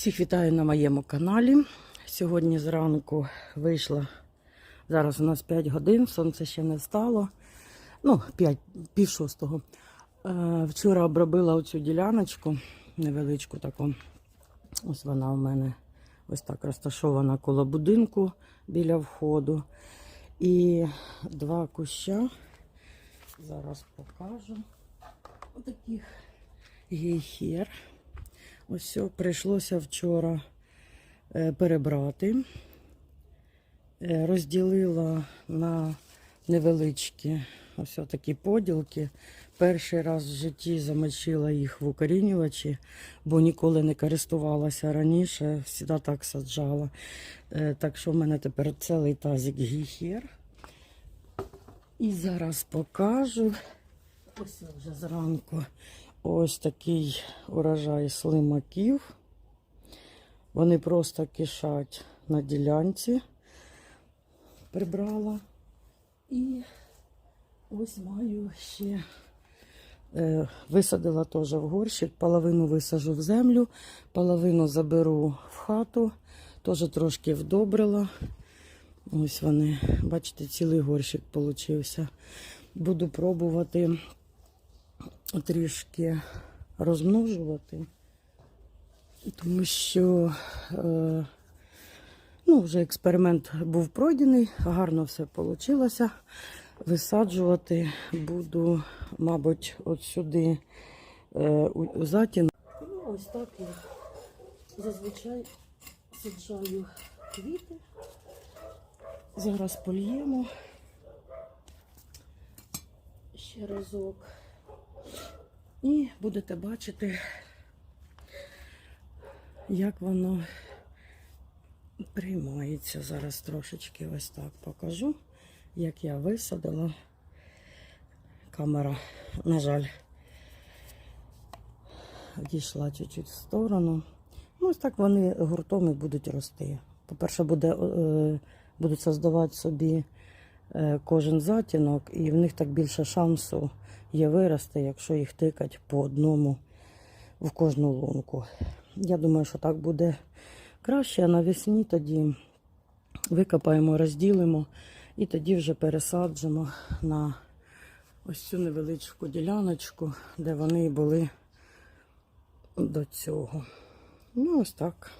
Всіх вітаю на моєму каналі. Сьогодні зранку вийшла. Зараз у нас 5 годин, сонце ще не встало. Ну, 5, пів шостого. Е, вчора обробила оцю діляночку, невеличку таку. Ось вона у мене ось так розташована коло будинку біля входу. І два куща. Зараз покажу. Отаких гейхер. Ось прийшлося вчора е, перебрати. Е, Розділила на невеличкі ось такі поділки. Перший раз в житті замочила їх в укорінювачі, бо ніколи не користувалася раніше, завжди так саджала. Е, Так що в мене тепер цілий тазик гіхер. І зараз покажу. Ось вже зранку ось такий урожай слимаків. Вони просто кишать на ділянці. Прибрала. І ось маю ще е, висадила теж в горщик, половину висажу в землю, половину заберу в хату, теж трошки вдобрила. Ось вони, бачите, цілий горщик получився. Буду пробувати трішки розмножувати, тому що е, ну, вже експеримент був пройдений, гарно все вийшло. Висаджувати буду, мабуть, от сюди е, у, у затін. Ну, ось так я зазвичай саджаю квіти. Зараз польємо ще разок. І будете бачити, як воно приймається. Зараз трошечки ось так покажу, як я висадила. Камера, на жаль, відійшла чуть-чуть в сторону. Ну, ось так вони гуртом і будуть рости. По-перше, буде, е, будуть создавати собі кожен затінок, і в них так більше шансу є вирости, якщо їх тикать по одному в кожну лунку. Я думаю, що так буде краще, а навесні тоді викопаємо, розділимо і тоді вже пересаджимо на ось цю невеличку діляночку, де вони були до цього. Ну, ось так.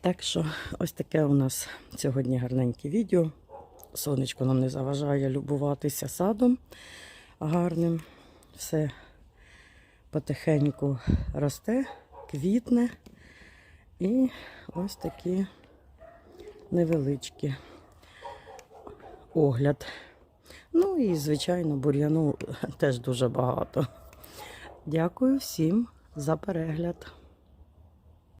Так що ось таке у нас сьогодні гарненьке відео. Сонечко нам не заважає любуватися садом гарним. Все потихеньку росте, квітне. І ось такі невеличкі огляд. Ну і, звичайно, бур'яну теж дуже багато. Дякую всім за перегляд.